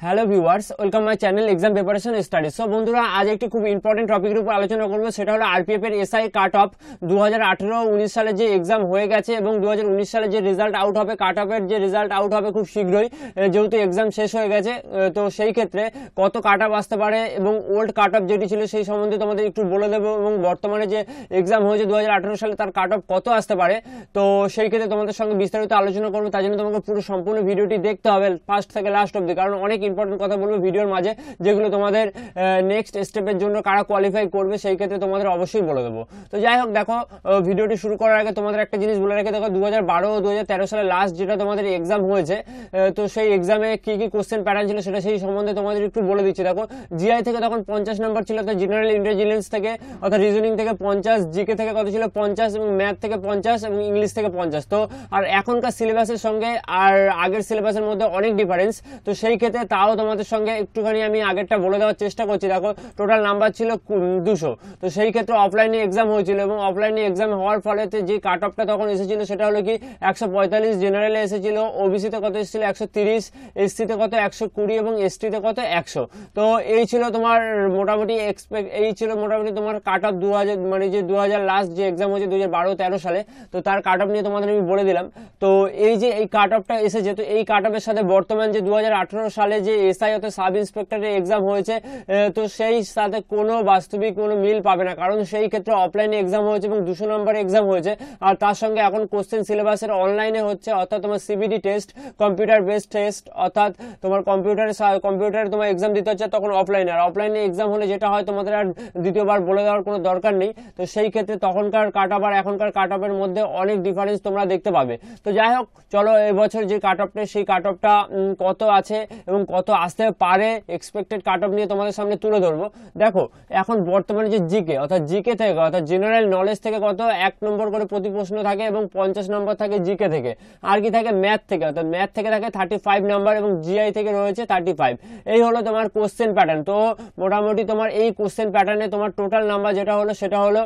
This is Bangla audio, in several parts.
Hello viewers welcome my channel exam preparation studies so বন্ধুরা, আজ একটি খুব ইম্পর্টেন্ট টপিকের উপর আলোচনা করব। সেটা হলো আরপিএফ এর এসআই কাট অফ দু হাজার সালে যে এক্সাম হয়ে গেছে এবং দু হাজার উনিশ সালে যে রেজাল্ট আউট হবে কাট অফের যে রেজাল্ট আউট হবে খুব শীঘ্রই যেহেতু এক্সাম শেষ হয়ে গেছে তো সেই ক্ষেত্রে কত কাট অফ আসতে পারে এবং ওল্ড কাট অফ যেটি ছিল সেই সম্বন্ধে তোমাদের একটু বলে দেবো এবং বর্তমানে যে এক্সাম হয়েছে দু হাজার আঠেরো সালে তার কাট অফ কত আসতে পারে। তো সেই ক্ষেত্রে তোমাদের সঙ্গে বিস্তারিত আলোচনা করব। তার জন্য তোমাকে পুরো সম্পূর্ণ ভিডিওটি দেখতে হবে ফার্স্ট থেকে লাস্ট অব্দি কারণ অনেক ইম্পর্টেন্ট কথা বলব ভিডিওর মাঝে, যেগুলো তোমাদের নেক্সট স্টেপের জন্য কারা কোয়ালিফাই করবে, সেই ক্ষেত্রে তোমাদের অবশ্যই বলে দেবো। তো যাই হোক, দেখো ভিডিওটি শুরু করার আগে তোমাদের একটা জিনিস বলে রেখে দেখো দু হাজার সালে লাস্ট যেটা তোমাদের এক্সাম হয়েছে তো সেই এক্সামে কি কি কোশ্চেন প্যাটার্ন ছিল সেটা সেই সম্বন্ধে তোমাদের একটু বলে দিচ্ছি। দেখো জিআই থেকে তখন পঞ্চাশ নাম্বার ছিল অর্থাৎ জেনারেল ইন্টেলিজেন্স থেকে, অর্থাৎ রিজনিং থেকে পঞ্চাশ জিকে থেকে কত ছিল পঞ্চাশ, এবং ম্যাথ থেকে পঞ্চাশ, এবং ইংলিশ থেকে পঞ্চাশ। তো, আর এখনকার সিলেবাসের সঙ্গে, আর আগের সিলেবাসের মধ্যে অনেক ডিফারেন্স তো সেই ক্ষেত্রে তাও তোমাদের সঙ্গে একটুখানি আমি আগেরটা বলে দেওয়ার চেষ্টা করছি। দেখো টোটাল নাম্বার ছিল দুশো। তো সেই ক্ষেত্রে অফলাইনে এক্সাম হয়েছিল এবং অফলাইনে এক্সাম হওয়ার ফলে যে কাট অফটা তখন এসেছিল সেটা হলো কি, একশো পঁয়তাল্লিশ জেনারেলে এসেছিল ওবিসিতে কত এসেছিল, একশো তিরিশ এসসিতে কত একশো কুড়ি এবং এসটিতে কত একশো। তো এই ছিল তোমার মোটামুটি এক্সপেক্ট এই ছিল মোটামুটি তোমার কাট অফ দু হাজার মানে যে দু হাজার লাস্ট যে এক্সাম হয়েছে দু হাজার বারো, তেরো সালে। তো তার কাট অফ নিয়ে তোমাদের আমি বলে দিলাম। তো এই যে এই কাট অফটা এসেছে, তো এই কাট অফের সাথে বর্তমান যে দু হাজার আঠেরো সালে যে এসআই অর্থাৎ সাব ইন্সপেক্টরের এক্সাম হয়েছে তো সেই সাথে কোনো বাস্তবিক কোনো মিল পাবে না। কারণ সেই ক্ষেত্রে অফলাইনে এক্সাম হয়েছে এবং দুশো নম্বর এক্সাম হয়েছে। আর তার সঙ্গে এখন কোশ্চেন সিলেবাসের অনলাইনে হচ্ছে, অর্থাৎ তোমার CBD test computer based test অর্থাৎ তোমার কম্পিউটারে কম্পিউটারে তোমার এক্সাম দিতে হচ্ছে তখন অফলাইনে আর অফলাইনে এক্সাম হলে যেটা হয়, তোমাদের আর দ্বিতীয়বার বলে দেওয়ার কোনো দরকার নেই। তো সেই ক্ষেত্রে তখনকার কাট অফ আর এখনকার কাট অফের মধ্যে অনেক ডিফারেন্স তোমরা দেখতে পাবে। তো যাই হোক, চলো এবছর যে কাট অফটা সেই কাট অফটা কত আছে এবং কত আসতে পারে এক্সপেক্টেড কাট অফ নিয়ে তোমাদের সামনে তুলে ধরবো। দেখো, এখন বর্তমানে যে জিকে অর্থাৎ জিকে থেকে, অর্থাৎ জেনারেল নলেজ থেকে কত? এক নম্বর করে প্রতি প্রশ্ন থাকে এবং পঞ্চাশ নম্বর থাকে জিকে থেকে। আর কি থাকে? ম্যাথ থেকে, অর্থাৎ ম্যাথ থেকে থাকে থার্টি ফাইভ নাম্বার এবং জিআই থেকে রয়েছে থার্টি ফাইভ এই হলো তোমার কোশ্চেন প্যাটার্ন তো মোটামুটি তোমার এই কোশ্চেন প্যাটার্নে তোমার টোটাল নাম্বার যেটা হলো, সেটা হলো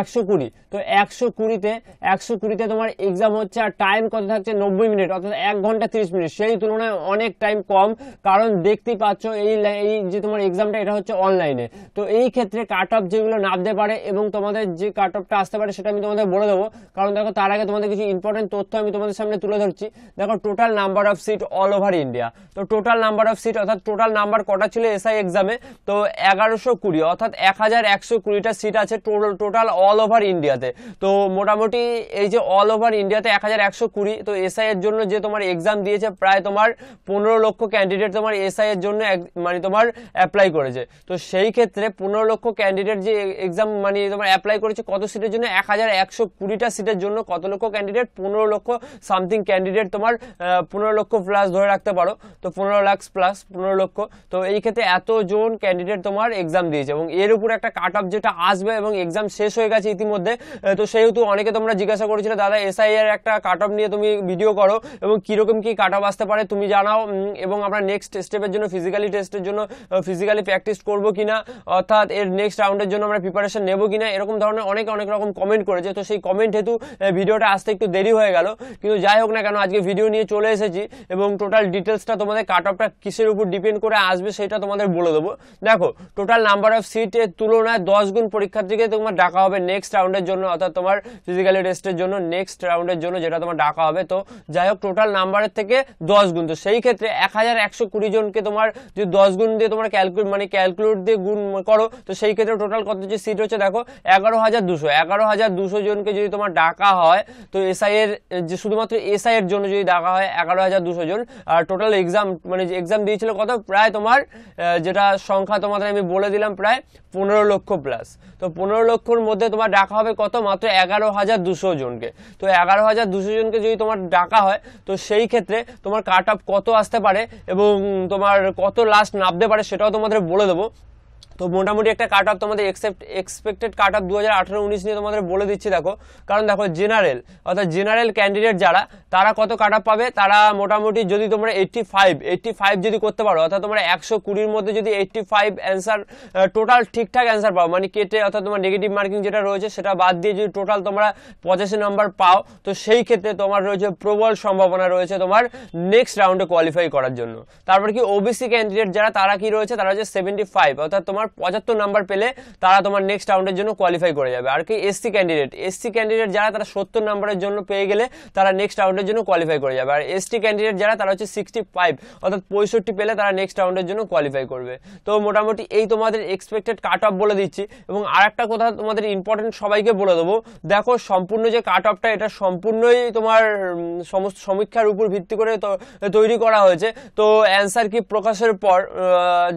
একশো কুড়ি। তো একশো কুড়িতে একশো কুড়িতে তোমার এক্সাম হচ্ছে আর টাইম কত থাকছে? নব্বই মিনিট অর্থাৎ এক ঘণ্টা তিরিশ মিনিট সেই তুলনায় অনেক টাইম কম, কারণ দেখতেই পাচ্ছ এই এই যে তোমার এক্সামটা এটা হচ্ছে অনলাইনে তো এই ক্ষেত্রে কাট অফ যেগুলো নামতে পারে এবং তোমাদের যে কাট অফটা আসতে পারে, সেটা আমি তোমাদের বলে দেবো। কারণ দেখো, তার আগে তোমাদের কিছু ইম্পর্টেন্ট তথ্য আমি তোমাদের সামনে তুলে ধরছি। দেখো total number of seat all over India তো টোটাল নাম্বার অফ সিট অর্থাৎ টোটাল নাম্বার কটা ছিল এসআই এক্সামে তো এগারোশো কুড়ি, অর্থাৎ এক হাজার একশো কুড়িটা সিট আছে টোটাল অল ওভার ইন্ডিয়াতে তো মোটামুটি এই যে অল ওভার ইন্ডিয়াতে এক হাজার একশো কুড়ি, তো এসআই এর জন্য যে তোমার এক্সাম দিয়েছে, প্রায় তোমার পনেরো লক্ষ ক্যান্ডিডেট তোমার এসআই এর জন্য মানে তোমার অ্যাপ্লাই করেছে। তো সেই ক্ষেত্রে পনেরো লক্ষ ক্যান্ডিডেট যে এক্সাম মানে তোমার অ্যাপ্লাই করেছে, কত সিটের জন্য? এক হাজার একশো কুড়িটা সিটের জন্য কত লক্ষ ক্যান্ডিডেট পনেরো লক্ষ সামথিং ক্যান্ডিডেট তোমার পনেরো লক্ষ প্লাস ধরে রাখতে পারো। তো পনেরো লাখ প্লাস পনেরো লক্ষ। তো এই ক্ষেত্রে এতজন ক্যান্ডিডেট তোমার এক্সাম দিয়েছে। এবং এর উপর একটা কাট অফ যেটা আসবে এবং এক্সাম শেষ হয়ে গেছে ইতিমধ্যে। তো সেহেতু অনেকে তোমরা জিজ্ঞাসা করেছিলে, দাদা এসআই এর একটা কাট অফ নিয়ে তুমি ভিডিও করো এবং কীরকম কি কাট অফ আসতে পারে, তুমি জানাও এবং আমরা নেক্সট স্টেপের জন্য ফিজিক্যালি টেস্টের জন্য ফিজিক্যালি প্র্যাকটিস করব কিনা, অর্থাৎ এর নেক্সট রাউন্ডের জন্য আমরা প্রিপারেশন নেব কিনা, এরকম ধরনের অনেক অনেক রকম কমেন্ট করেছে। তো সেই কমেন্ট হেতু ভিডিওটা আসতে একটু দেরি হয়ে গেল। কিন্তু যাই হোক না কেন, আজকে ভিডিও নিয়ে চলে এসেছি এবং টোটাল ডিটেলসটা তোমাদের কাট অফটা কিসের উপর ডিপেন্ড করে আসবে সেটা তোমাদের বলে দেবো। দেখো টোটাল নাম্বার অফ সিটের তুলনায় দশ গুণ পরীক্ষার্থীকে তোমার ডাকা হবে নেক্সট রাউন্ডের জন্য, অর্থাৎ তোমার ফিজিক্যালি টেস্টের জন্য নেক্সট রাউন্ডের জন্য যেটা তোমার ডাকা হবে। তো যাই হোক টোটাল নাম্বারের থেকে দশ গুণ। তো সেই ক্ষেত্রে এক হাজার একশো কুড়ি জনকে তোমার যদি দশ গুণ দিয়ে তোমার ক্যালকুলেট মানে ক্যালকুলেট দিয়ে গুণ করো, তো সেই ক্ষেত্রে টোটাল কত যে সিট হচ্ছে দেখো, এগারো হাজার দুশো। এগারো হাজার দুশো জনকে যদি তোমার ডাকা হয়, তো এসআই এর, যে শুধুমাত্র এসআই এর জন্য যদি ডাকা হয়, এগারো হাজার দুশো জন। আর টোটাল এক্সাম মানে যে এক্সাম দিয়েছিল কত? প্রায় তোমার যেটা সংখ্যা তোমাদের আমি বলে দিলাম, প্রায় পনেরো লক্ষ প্লাস তো পনেরো লক্ষর মধ্যে তোমার ডাকা হবে কত? মাত্র এগারো হাজার দুশো জনকে। তো এগারো হাজার দুশো জনকে যদি তোমার ডাকা হয়, তো সেই ক্ষেত্রে তোমার কাট অফ কত আসতে পারে এবং তোমার কত লাস্ট নামতে পারে সেটাও তোমাদের বলে দেবো। তো মোটামুটি একটা কাট অফ তোমাদের এক্সেপ্ট এক্সপেক্টেড কাট অফ দু হাজার আঠারো উনিশ নিয়ে তোমাদের বলে দিচ্ছি দেখো। কারণ দেখো জেনারেল অর্থাৎ জেনারেল ক্যান্ডিডেট যারা, তারা কত কাট পাবে? তারা মোটামুটি যদি তোমরা এইটটি ফাইভ এইটটি ফাইভ যদি করতে পারো, অর্থাৎ তোমরা একশো কুড়ির মধ্যে যদি এইটটি ফাইভ অ্যান্সার টোটাল ঠিকঠাক অ্যান্সার পাও মানে কেটে অর্থাৎ তোমার নেগেটিভ মার্কিং যেটা রয়েছে, সেটা বাদ দিয়ে যদি টোটাল তোমরা পঁচাশি নাম্বার পাও, তো সেই ক্ষেত্রে তোমার রয়েছে প্রবল সম্ভাবনা রয়েছে তোমার নেক্সট রাউন্ডে কোয়ালিফাই করার জন্য। তারপর কি ওবিসি ক্যান্ডিডেট যারা, তারা কি রয়েছে? তারা হচ্ছে সেভেন্টি ফাইভ অর্থাৎ তোমার পঁচাত্তর নাম্বার পেলে তারা তোমার নেক্সট রাউন্ডের জন্য কোয়ালিফাই করে যাবে। আর কি এসসি ক্যান্ডিডেট এসসি ক্যান্ডিডেট যারা তারা সত্তর নাম্বারের জন্য পেয়ে গেলে তারা নেক্সট রাউন্ডের জন্য কোয়ালিফাই করে যাবে। আর এসটি ক্যান্ডিডেট যারা তারা হচ্ছে সিক্সটি ফাইভ অর্থাৎ পঁয়ষট্টি পেলে তারা নেক্সট রাউন্ডের জন্য কোয়ালিফাই করবে। তো মোটামুটি এই তোমাদের এক্সপেক্টেড কাট অফ বলে দিচ্ছি। এবং আর একটা কথা তোমাদের ইম্পর্টেন্ট সবাইকে বলে দেবো, দেখো সম্পূর্ণ যে কাট অফটা এটা সম্পূর্ণই তোমার সমস্ত সমীক্ষার উপর ভিত্তি করে তৈরি করা হয়েছে। তো অ্যান্সার কি প্রকাশের পর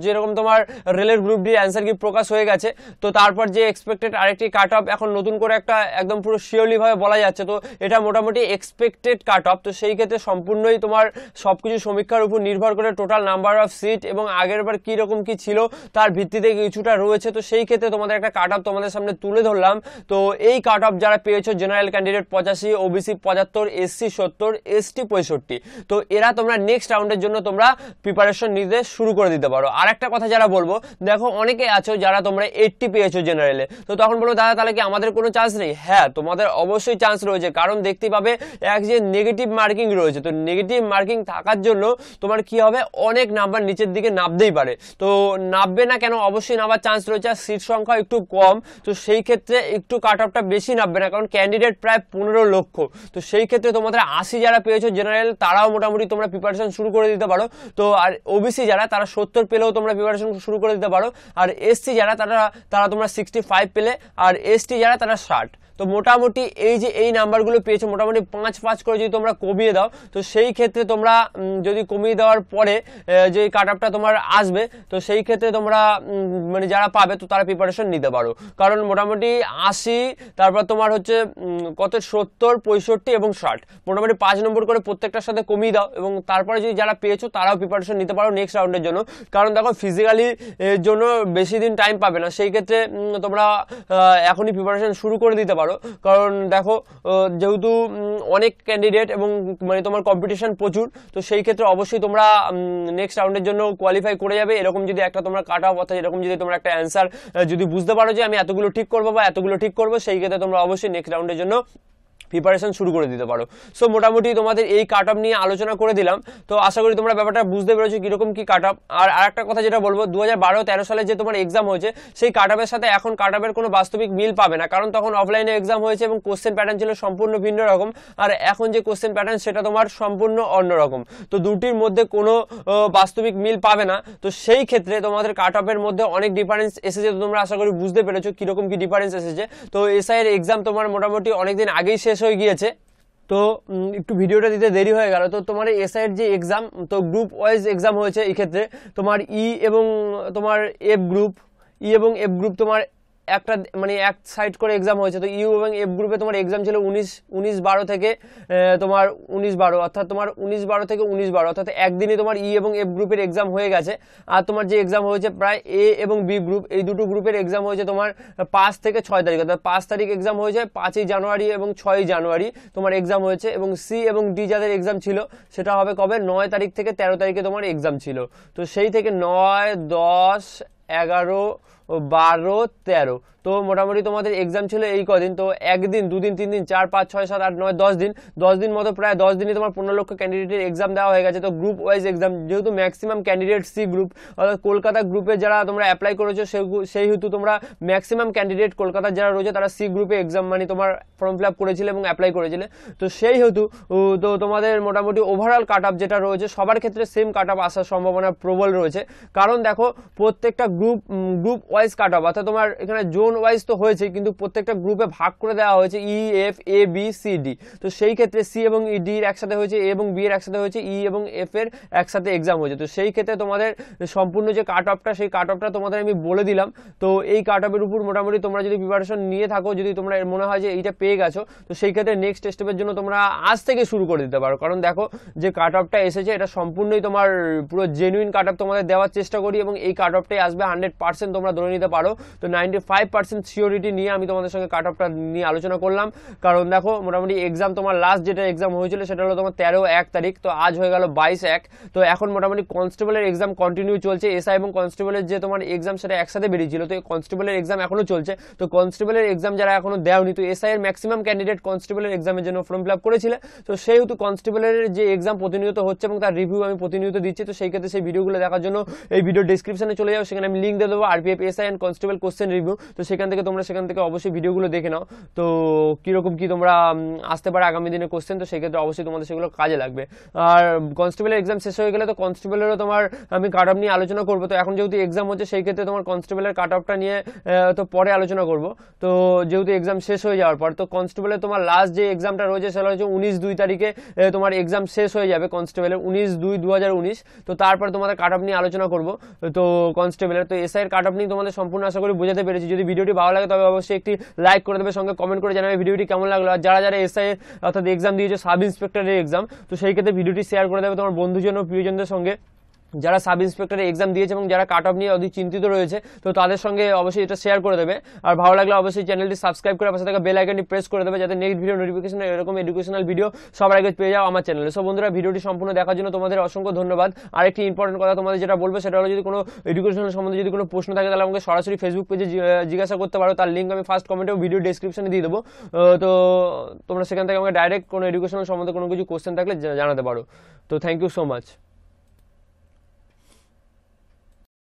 যেরকম তোমার রেলের গ্রুপ ডি অ্যান্সার কি প্রকাশ হয়ে গেছে। তো তারপর যে এক্সপেক্টেড আরেকটি কাট অফ এখন নতুন করে একটা একদম পুরো শিওরলি ভাবে বলা যাচ্ছে, তো এটা মোটামুটি এক্সপেক্টেড কাট অফ তো সেই ক্ষেত্রে সম্পূর্ণই তোমার সবকিছু সমীক্ষার উপর নির্ভর করে টোটাল নাম্বার অফ সিট এবং আগের বার কি রকম কি ছিল, তার ভিত্তিতে কিছুটা রয়েছে, তো সেই ক্ষেত্রে তোমাদের একটা কাট অফ তোমাদের সামনে তুলে ধরলাম। তো এই কাট অফ যারা পেয়েছ জেনারেল ক্যান্ডিডেট পঁচাশি ওবিসি পঁচাত্তর এসসি সত্তর এসটি পঁয়ষট্টি, তো এরা তোমরা নেক্সট রাউন্ডের জন্য তোমরা প্রিপারেশন নিতে শুরু করে দিতে পারো। আর একটা কথা যারা বলব, দেখো অনেকে আছো যারা তোমরা এইটটি পেয়েছ জেনারেলে তো তখন বলব, দাদা, তাহলে কি আমাদের কোনো চান্স নেই? হ্যাঁ তোমাদের অবশ্যই চান্স রয়েছে, কারণ দেখতে পাবে এক যে নেগেটিভ মার্কিং রয়েছে। তো নেগেটিভ মার্কিং থাকার জন্য তোমার কি হবে? অনেক নাম্বার নিচের দিকে নামতেই পারে। তো নামবে না কেন? অবশ্যই নামার চান্স রয়েছে, আর সিট সংখ্যা একটু কম। তো সেই ক্ষেত্রে একটু কাট অফটা বেশি নামবে না, কারণ ক্যান্ডিডেট প্রায় পনেরো লক্ষ। তো সেই ক্ষেত্রে তোমাদের আশি যারা পেয়েছ জেনারেল তারাও মোটামুটি তোমরা প্রিপারেশন শুরু করে দিতে পারো। তো আর ওবিসি যারা, তারা সত্তর পেলেও তোমরা প্রিপারেশন শুরু করে দিতে পারো। আর এসসি যারা তারা তারা তোমরা সিক্সটি ফাইভ পেলে, আর এসটি যারা তারা ষাট। তো মোটামুটি এই যে এই নাম্বারগুলো পেয়েছ, মোটামুটি পাঁচ পাঁচ করে যদি তোমরা কমিয়ে দাও, তো সেই ক্ষেত্রে তোমরা যদি কমিয়ে দেওয়ার পরে যে কাট আপটা তোমার আসবে, তো সেই ক্ষেত্রে তোমরা মানে যারা পাবে, তো তারা প্রিপারেশন নিতে পারো। কারণ মোটামুটি আশি, তারপর তোমার হচ্ছে কত? সত্তর, পঁয়ষট্টি এবং ষাট। মোটামুটি পাঁচ নম্বর করে প্রত্যেকটার সাথে কমিয়ে দাও, এবং তারপরে যদি যারা পেয়েছ, তারাও প্রিপারেশন নিতে পারো নেক্সট রাউন্ডের জন্য। কারণ দেখো ফিজিক্যালি জন্য বেশি দিন টাইম পাবে না। সেই ক্ষেত্রে তোমরা এখনই প্রিপারেশন শুরু করে দিতে পারো। কারণ দেখো যেহেতু অনেক ক্যান্ডিডেট এবং মানে তোমার কম্পিটিশন প্রচুর, তো সেই ক্ষেত্রে অবশ্যই তোমরা নেক্সট রাউন্ডের জন্য কোয়ালিফাই করে যাবে। এরকম যদি একটা তোমরা কাট অফ অর্থাৎ এরকম যদি তোমরা একটা অ্যান্সার যদি বুঝতে পারো যে আমি এতগুলো ঠিক করব বা এতগুলো ঠিক করব, সেই ক্ষেত্রে তোমরা অবশ্যই নেক্সট রাউন্ডের জন্য প্রিপারেশন শুরু করে দিতে পারো। সো মোটামুটি তোমাদের এই কাট নিয়ে আলোচনা করে দিলাম। তো আশা করি তোমরা ব্যাপারটা বুঝতে পেরেছ কীরকম কি কাট আর আরেকটা কথা যেটা বলব দু হাজার বারো তেরো সালে যে তোমার এক্সাম হয়েছে, সেই কাট সাথে এখন কাট কোনো বাস্তবিক মিল পাবে না। কারণ তখন অফলাইনে এক্সাম হয়েছে এবং কোশ্চেন প্যাটার্ন ছিল সম্পূর্ণ ভিন্ন রকম। আর এখন যে কোশ্চেন প্যাটার্ন সেটা তোমার সম্পূর্ণ অন্যরকম তো দুটির মধ্যে কোনো বাস্তবিক মিল পাবে না। তো সেই ক্ষেত্রে তোমাদের কাট মধ্যে অনেক ডিফারেন্স এসেছে। তো তোমরা আশা করি বুঝতে পেরেছ কীরকম কি ডিফারেন্স এসেছে। তো এসআই এর এক্সাম তোমার মোটামুটি অনেকদিন আগেই শেষ হয়ে গিয়েছে। তো একটু ভিডিওটা দিতে দেরি হয়ে গেল। তো তোমার এসআই এর যে এক্সাম তো গ্রুপ ওয়াইজ এক্সাম হয়েছে এই ক্ষেত্রে, তোমার ই এবং তোমার এফ গ্রুপ ই এবং এফ গ্রুপ তোমার একটা মানে এক সাইড করে এক্সাম হয়েছে। তো ইউ এবং এফ গ্রুপে তোমার এক্সাম ছিল উনিশ উনিশ বারো থেকে তোমার উনিশ বারো। অর্থাৎ তোমার উনিশ বারো থেকে উনিশ বারো। অর্থাৎ একদিনই তোমার ই এবং এফ গ্রুপের এক্সাম হয়ে গেছে। আর তোমার যে এক্সাম হয়েছে প্রায় এ এবং বি গ্রুপ এই দুটো গ্রুপের এক্সাম হয়েছে তোমার পাঁচ থেকে ছয় তারিখ। অর্থাৎ পাঁচ তারিখ এক্সাম হয়েছে, পাঁচই জানুয়ারি এবং ছয়ই জানুয়ারি তোমার এক্সাম হয়েছে। এবং সি এবং ডি যাদের এক্সাম ছিল, সেটা হবে কবে? নয় তারিখ থেকে তেরো তারিখে তোমার এক্সাম ছিল। তো সেই থেকে নয়, দশ এগারো বারো, তেরো। তো মোটামুটি তোমাদের এক্সাম ছিল এই কদিন, তো একদিন, দুদিন তিন দিন চার, পাঁচ, ছয়, সাত, আট, নয়, দশ দিন। দশ দিন মতো প্রায় দশ দিনই তোমার পনেরো লক্ষ ক্যান্ডিডেটের এক্সাম দেওয়া হয়ে গেছে। তো গ্রুপ ওয়াইজ এক্সাম যেহেতু ম্যাক্সিমাম ক্যান্ডিডেট সি গ্রুপ অর্থাৎ কলকাতা গ্রুপে যারা তোমরা অ্যাপ্লাই করেছ, সেই- হেতু তোমরা ম্যাক্সিমাম ক্যান্ডিডেট কলকাতার যারা রয়েছে, তারা সি গ্রুপে এক্সাম মানে তোমার ফর্ম ফিল আপ করেছিলে এবং অ্যাপ্লাই করেছিলে। তো সেই হেতু তো তোমাদের মোটামুটি ওভারঅল কাট যেটা রয়েছে, সবার ক্ষেত্রে সেম কাট আসার সম্ভাবনা প্রবল রয়েছে। কারণ দেখো, প্রত্যেকটা group group wise cut up অর্থাৎ তোমার এখানে জোন ওয়াইজ তো হয়েছে, কিন্তু প্রত্যেকটা গ্রুপে ভাগ করে দেওয়া হয়েছে E F A B C D তো সেই ক্ষেত্রে সি এবং ই ডি এর একসাথে হয়েছে এ এবং বি এর একসাথে হয়েছে ই এবং এফ এর একসাথে এক্সাম হয়েছে। তো সেই ক্ষেত্রে তোমাদের সম্পূর্ণ যে কাট অফটা সেই কাট অফটা তোমাদের আমি বলে দিলাম। তো এই কাট অফের উপর মোটামুটি তোমরা যদি প্রিপারেশন নিয়ে থাকো, যদি তোমরা মনে হয় যে এইটা পেয়ে গেছো, তো সেই ক্ষেত্রে নেক্সট স্টেপের জন্য তোমরা আজ থেকে শুরু করে দিতে পারো। কারণ দেখো, যে কাট অফটা এসেছে, এটা সম্পূর্ণই তোমার পুরো জেনুইন কাট অফ তোমাদের দেওয়ার চেষ্টা করি এবং এই কাট অফটাই আসবে হান্ড্রেড পার্সেন্ট তোমরা ধরে নিতে পারো। তো নাইনটি ফাইভ পার্সেন্ট সিওরিটি নিয়ে আমি তোমাদের সঙ্গে কাট অফটা নিয়ে আলোচনা করলাম। কারণ দেখো, মোটামুটি এক্সাম তোমার লাস্ট যেটা এক্সাম হয়েছিল সেটা হলো তোমার তেরো এক তারিখ, তো আজ হয়ে গেল বাইশ এক। তো এখন মোটামুটি কনস্টেবলের এক্সাম কন্টিনিউ চলছে। এসআই এবং কনস্টেবলের যে তোমার এক্সাম সেটা একসাথে বেরিয়েছিল। তো কনস্টেবলের এক্সাম এখনও চলছে। তো কনস্টেবলের এক্সাম যারা এখনও দেওনি, তো এসআই এর ম্যাক্সিমাম ক্যান্ডিডেট কনস্টেবলের এক্সামের জন্য ফর্ম ফিল আপ করেছিল। তো সেহেতু কনস্টেবলের যে এক্সাম প্রতিনিয়ত হচ্ছে এবং তার রিভিউ আমি প্রতিনিয়ত দিচ্ছি। তো সেই ক্ষেত্রে সেই ভিডিওগুলো দেখার জন্য এই ভিডিও ডিসক্রিপশনে চলে যাও। সেখানে আমি লিঙ্ক দিয়ে দেবো RPF SI and constable question review তো সেখান থেকে তোমরা সেখান থেকে অবশ্যই ভিডিওগুলো দেখে নাও। তো কীরকম কি তোমরা আসতে পারে আগামী দিনে কোশ্চেন তো সেক্ষেত্রে অবশ্যই তোমাদের সেগুলো কাজে লাগবে। আর কনস্টেবলের এক্সাম শেষ হয়ে গেলে তো কনস্টেবলেরও তোমার, আমি কাট অফ নিয়ে আলোচনা করব। তো এখন যেহেতু এক্সাম হচ্ছে, সেই ক্ষেত্রে তোমার কনস্টেবলের কাট অফটা নিয়ে তো পরে আলোচনা করব। তো যেহেতু এক্সাম শেষ হয়ে যাওয়ার পর, তো কনস্টেবলের তোমার লাস্ট যে এক্সামটা রয়েছে, সেটা হচ্ছে উনিশ দুই তারিখে তোমার এক্সাম শেষ হয়ে যাবে কনস্টেবলের উনিশ দুই দু তো তারপর তোমাদের কাট অফ নিয়ে আলোচনা করব। তো কনস্টেবলের তো এসআই এর কাট অফ নিয়ে তোমাদের সম্পূর্ণ আশা করি বোঝাতে পেরেছি। যদি ভিডিওটি ভালো লাগে, তবে অবশ্যই একটি লাইক করে দেবে, সঙ্গে কমেন্ট করে জানাবে ভিডিওটি কেমন লাগল। আর যারা যারা এসআই অর্থাৎ এক্সাম দিয়েছে সাব ইন্সপেক্টরের এক্সাম তো সেই ক্ষেত্রে ভিডিওটি শেয়ার করে দেবে তোমার বন্ধুজন ও প্রিয়জনদের সঙ্গে। যারা সাব ইন্সপেক্টরের এক্সাম দিয়েছে এবং যারা কাট অফ নিয়ে অধিক চিন্তিত রয়েছে, তো তাদের সঙ্গে অবশ্যই এটা শেয়ার করে দেবে। আর ভালো লাগলে অবশ্যই চ্যানেলটি সাবস্ক্রাইব করে পাশে থাকা বেল আইকনটি প্রেস করে দেবে যাতে নেক্সট ভিডিও নোটিফিকেশন এরকম এডুকেশনাল ভিডিও সবার আগে পেয়ে যাও আমার চ্যানেলে সো বন্ধুরা, ভিডিওটি সম্পূর্ণ দেখার জন্য তোমাদের অসংখ্য ধন্যবাদ। আর একটি ইম্পর্টেন্ট কথা তোমাদের যেটা বলব, সেটা হলো যদি কোনো এডুকেশন সম্বন্ধে যদি কোনো প্রশ্ন থাকে, তাহলে আমাকে সরাসরি ফেসবুক পেজে জিজ্ঞাসা করতে পারো। তার লিঙ্ক আমি ফার্স্ট কমেন্টে ভিডিও ডিসক্রিপশনে দিয়ে দেবো। তো তোমরা সেখান থেকে আমাকে ডাইরেক্ট কোনো এডুকেশনাল সম্বন্ধে কোনো কিছু কোশ্চেন থাকলে জানাতে পারো। তো থ্যাংক ইউ সো মাচ